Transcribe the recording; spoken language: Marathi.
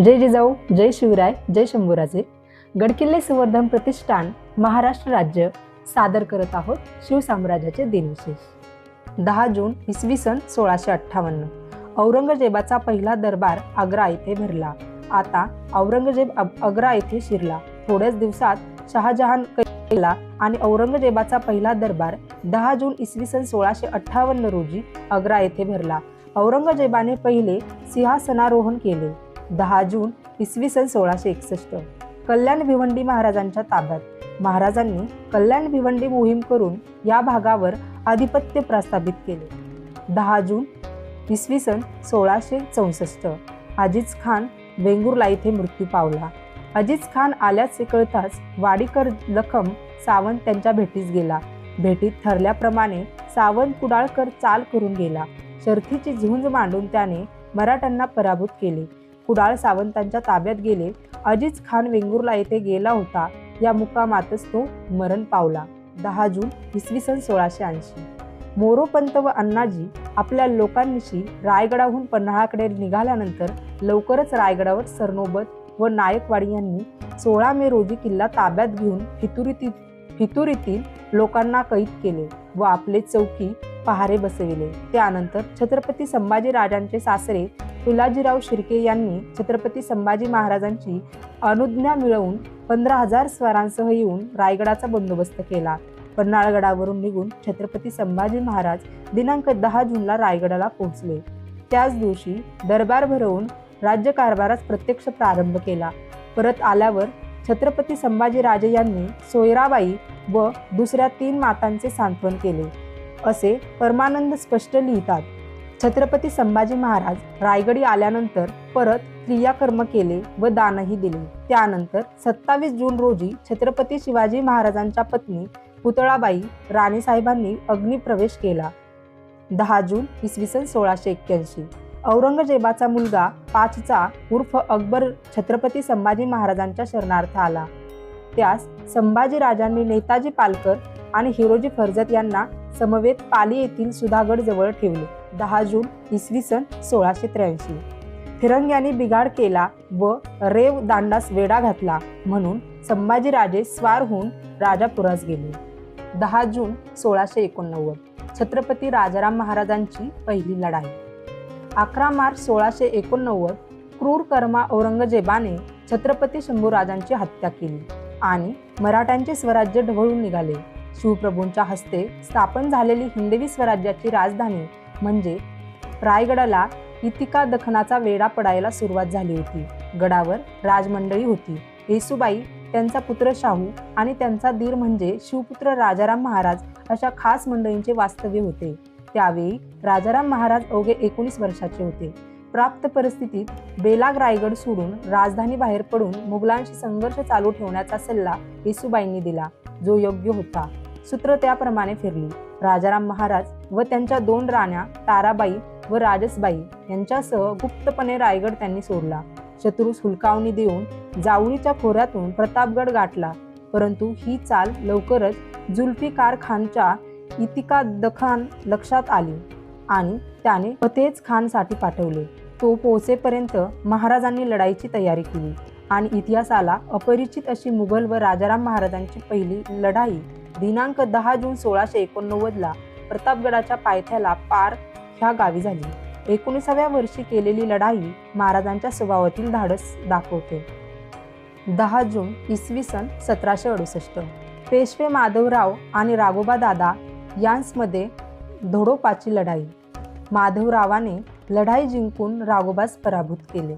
जय जिजाऊ जय शिवराय जय शंभूराजे. गडकिल्ले संवर्धन प्रतिष्ठान महाराष्ट्र राज्य सादर करत आहोत शिवसाम्राज्याचे दिनविशेष. दहा जून इसवी सन सोळाशे अठ्ठावन्न. औरंगजेबाचा पहिला दरबार आग्रा येथे भरला. आता औरंगजेब आग्रा येथे शिरला. थोड्याच दिवसात शहाजहान केला आणि औरंगजेबाचा पहिला दरबार दहा जून इसवी सन सोळाशे अठ्ठावन्न रोजी आग्रा येथे भरला. औरंगजेबाने पहिले सिंहासनारोहण केले. दहा जून इसवी सन सोळाशे एकसष्ट. कल्याण भिवंडी महाराजांच्या ताब्यात. महाराजांनी कल्याण भिवंडी मोहीम करून या भागावर आधिपत्य प्रस्थापित केले. दहा जून इसवी सन सोळाशे चौसष्ट. अजीज खान वेंगुर्ला येथे मृत्यू पावला. अजीज खान आल्याचे कळताच वाडीकर लखम सावंत त्यांच्या भेटीस गेला. भेटीत ठरल्याप्रमाणे सावंत कुडाळकर चाल करून गेला. शर्थीची झुंज मांडून त्याने मराठ्यांना पराभूत केले. कुडाळ सावंतांच्या ताब्यात गेले. अजीज खान वेंगुर्ला येथे गेला होता. या मुकामातच तो मरण पावला. दहा जून इसवी सन सोळाशे ऐंशी. मोरोपंत व अण्णाजी आपल्या लोकांनिशी रायगडाहून पन्हाळाकडे निघाल्यानंतर लवकरच रायगडावर सरनोबत व नायकवाडी यांनी सोळा मे रोजी किल्ला ताब्यात घेऊन फितुरीतील फितुरीतील लोकांना कैद केले व आपले चौकी पहारे बसविले. त्यानंतर छत्रपती संभाजी राजांचे सासरे तुलाजीराव शिर्के यांनी छत्रपती संभाजी महाराजांची अनुज्ञा मिळवून पंधरा हजार स्वारांसह येऊन रायगडाचा बंदोबस्त केला. पन्हाळगडावरून निघून छत्रपती संभाजी महाराज दिनांक दहा जूनला रायगडाला पोहोचले. त्याच दिवशी दरबार भरवून राज्यकारभारास प्रत्यक्ष प्रारंभ केला. परत आल्यावर छत्रपती संभाजी राजे यांनी सोयराबाई व दुसऱ्या तीन मातांचे सांत्वन केले. असे परमानंद स्पष्ट लिहितात. छत्रपती संभाजी महाराज रायगडी आल्यानंतर परत क्रियाकर्म केले व दानही दिले. त्यानंतर सत्तावीस जून रोजी छत्रपती शिवाजी महाराजांच्या पत्नी पुतळाबाई राणीसाहेबांनी अग्निप्रवेश केला. दहा जून इसवी सन सोळाशे एक्क्याऐंशी. औरंगजेबाचा मुलगा पाचचा उर्फ अकबर छत्रपती संभाजी महाराजांच्या शरणार्थ आला. त्यास संभाजी राजांनी नेताजी पालकर आणि हिरोजी फर्जत यांना समवेत पाली येथील सुधागड जवळ ठेवले. दहा जून इसवी सन सोळाशे त्र्याऐंशी. फिरंग्याने बिघाड केला व रेव दांडास वेढा घातला म्हणून संभाजीराजे स्वार होऊन राजापुरास गेले. दहा जून सोळाशे एकोणनव्वद. छत्रपती राजाराम महाराजांची पहिली लढाई. अकरा मार्च सोळाशे एकोणनव्वद क्रूर कर्मा औरंगजेबाने छत्रपती शंभूराजांची हत्या केली आणि मराठ्यांचे स्वराज्य ढवळून निघाले. शिवप्रभूंच्या हस्ते स्थापन झालेली हिंदवी स्वराज्याची राजधानी म्हणजे रायगडाला इतिका दखनाचा वेढा पडायला सुरुवात झाली होती. गडावर राजमंडळी होती. येसुबाई त्यांचा पुत्र शाहू आणि त्यांचा दीर म्हणजे शिवपुत्र राजाराम महाराज अशा खास मंडळींचे वास्तव्य होते. त्यावेळी राजाराम महाराज अवघे एकोणीस वर्षाचे होते. प्राप्त परिस्थितीत बेलाग रायगड सोडून राजधानी बाहेर पडून मुघलांशी संघर्ष चालू ठेवण्याचा सल्ला येसुबाईंनी दिला. जो योग्य होता. सूत्र त्याप्रमाणे फिरली. राजाराम महाराज व त्यांच्या दोन राण्या ताराबाई व राजसबाई यांच्यासह गुप्तपणे रायगड त्यांनी सोडला. शत्रूस हुलकावणी देऊन जावळीच्या खोऱ्यातून प्रतापगड गाठला. परंतु ही चाल लवकरच जुल्फिकार खानच्या इतिका दखान लक्षात आली आणि त्याने फतेज खानसाठी पाठवले. तो पोहोचेपर्यंत महाराजांनी लढाईची तयारी केली आणि इतिहासाला अपरिचित अशी मुघल व राजाराम महाराजांची पहिली लढाई दिनांक दहा जून सोळाशे एकोणनव्वदला प्रतापगडाच्या पायथ्याला पार ह्या गावी झाली. एकोणीसाव्या वर्षी केलेली लढाई महाराजांच्या स्वभावातील धाडस दाखवते. दहा जून इसवी सन सतराशे अडुसष्ट. पेशवे माधवराव आणि राघोबा दादा यांसमध्ये धोडोपाची लढाई. माधवरावाने लढाई जिंकून राघोबास पराभूत केले.